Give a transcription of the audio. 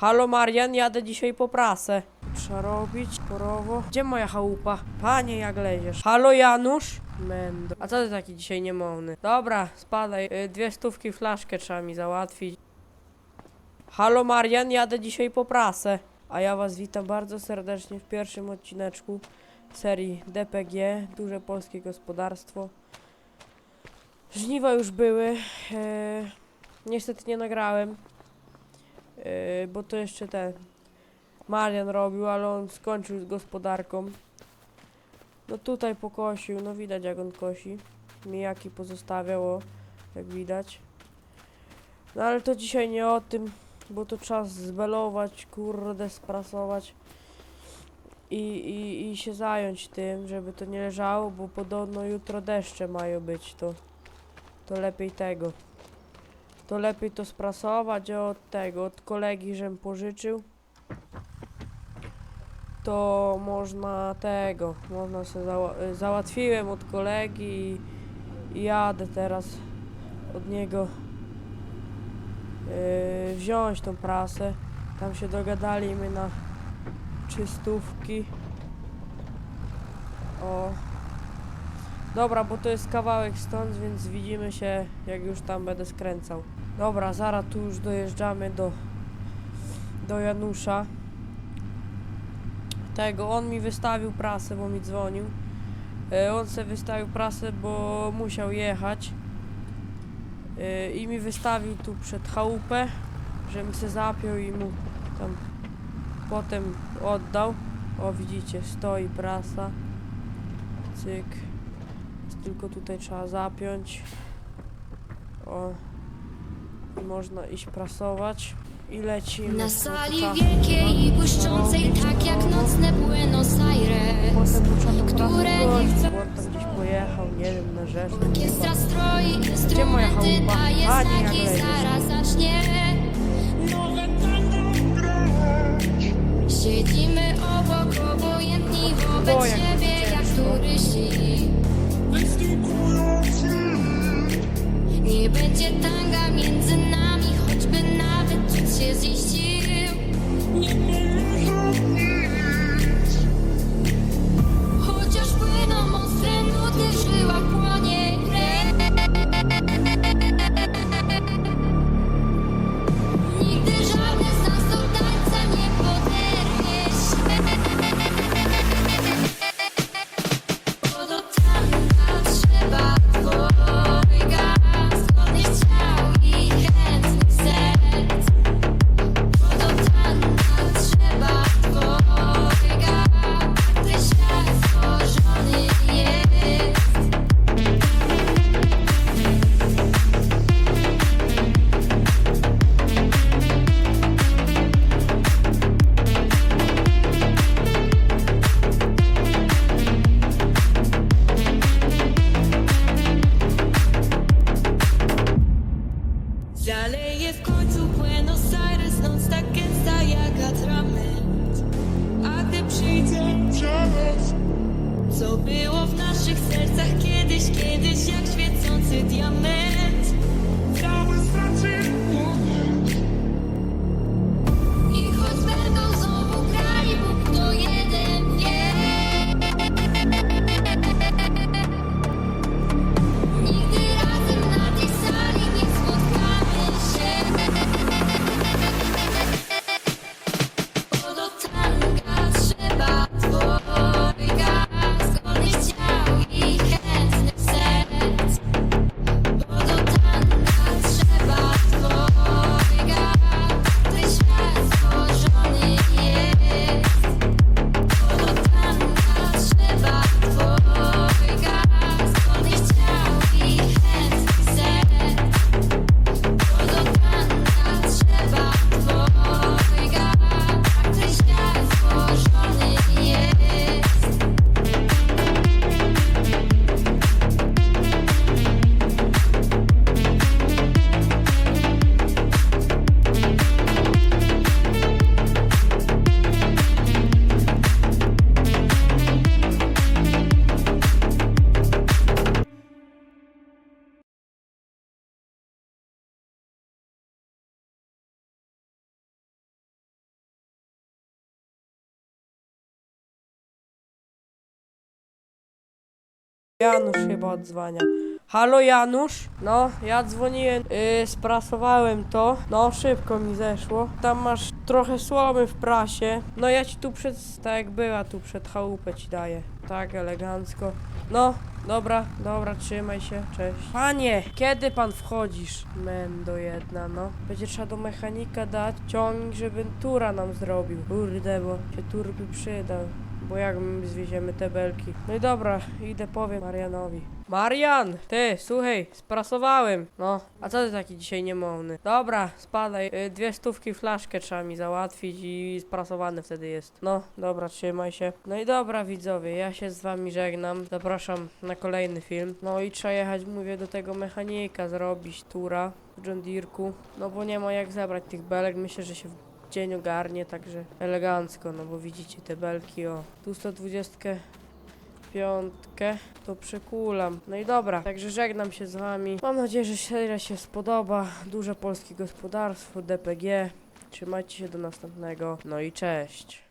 Halo Marian, jadę dzisiaj po prasę. Trzeba robić porowo. Gdzie moja chałupa? Panie, jak leziesz? Halo Janusz? Mendo. A co ty taki dzisiaj niemowny? Dobra, spadaj. Y, Dwie stówki flaszkę trzeba mi załatwić. Halo Marian, jadę dzisiaj po prasę. A ja was witam bardzo serdecznie w pierwszym odcineczku serii DPG, Duże Polskie Gospodarstwo. Żniwa już były. E, niestety nie nagrałem. E, bo to jeszcze ten Marian robił, ale on skończył z gospodarką. No tutaj pokosił, no widać jak on kosi. Mijaki pozostawiał, o, jak widać. No ale to dzisiaj nie o tym, bo to czas zbelować, kurde, sprasować i, i, i się zająć tym, żeby to nie leżało, bo podobno jutro deszcze mają być, to, to lepiej tego. To lepiej to sprasować od tego, od kolegi, żem pożyczył. To można tego, można sobie zała y, załatwiłem od kolegi i jadę teraz od niego yy, wziąć tą prasę. Tam się dogadaliśmy na czystówki. O. Dobra, bo to jest kawałek stąd, więc widzimy się jak już tam będę skręcał. Dobra, zaraz tu już dojeżdżamy do do Janusza. Tego, on mi wystawił prasę, bo mi dzwonił. E, on se wystawił prasę, bo musiał jechać. E, I mi wystawił tu przed chałupę, żebym se zapiął i mu tam potem oddał. O, widzicie, stoi prasa. Cyk. Tylko tutaj trzeba zapiąć. O. I można iść prasować. I lecimy. Na No, sali wielkiej i błyszczącej, robić, tak jak no. nocne Buenos Aires. Które nie chcą- on tam gdzieś pojechał, nie wiem, na rzecz. Orkiestra stroi, Gdzie moja instrumenty daje znaki, zaraz zacznie. Siedzimy obok, obojętni wobec siebie, Nie Co było w naszych sercach kiedyś, kiedyś Jak świecący diament Janusz chyba odzwania. Halo Janusz? No, ja dzwoniłem, yy, sprasowałem to. No, szybko mi zeszło. Tam masz trochę słomy w prasie. No ja ci tu przed, tak jak była, tu przed chałupę ci daję. Tak, elegancko. No, dobra, dobra, trzymaj się, cześć. Panie, kiedy pan wchodzisz? Mendo jedna, no. Będzie trzeba do mechanika dać ciągnik, żeby tura nam zrobił. Kurde, bo się tur by przydał. Bo jak my zwieziemy te belki? No i dobra, idę powiem Marianowi. Marian, ty, słuchaj, sprasowałem. No, a co ty taki dzisiaj niemowny? Dobra, spadaj. Y, dwie stówki flaszkę trzeba mi załatwić i sprasowany wtedy jest. No, dobra, trzymaj się. No i dobra, widzowie, ja się z wami żegnam. Zapraszam na kolejny film. No i trzeba jechać, mówię, do tego mechanika, zrobić tura w John Deere'ku. No bo nie ma jak zabrać tych belek. Myślę, że się w dzień ogarnie, także elegancko, no bo widzicie te belki, o. Tu 120 piątkę, to przekulam. No i dobra, także żegnam się z wami. Mam nadzieję, że seria się spodoba. Duże polskie gospodarstwo, DPG. Trzymajcie się do następnego. No i cześć.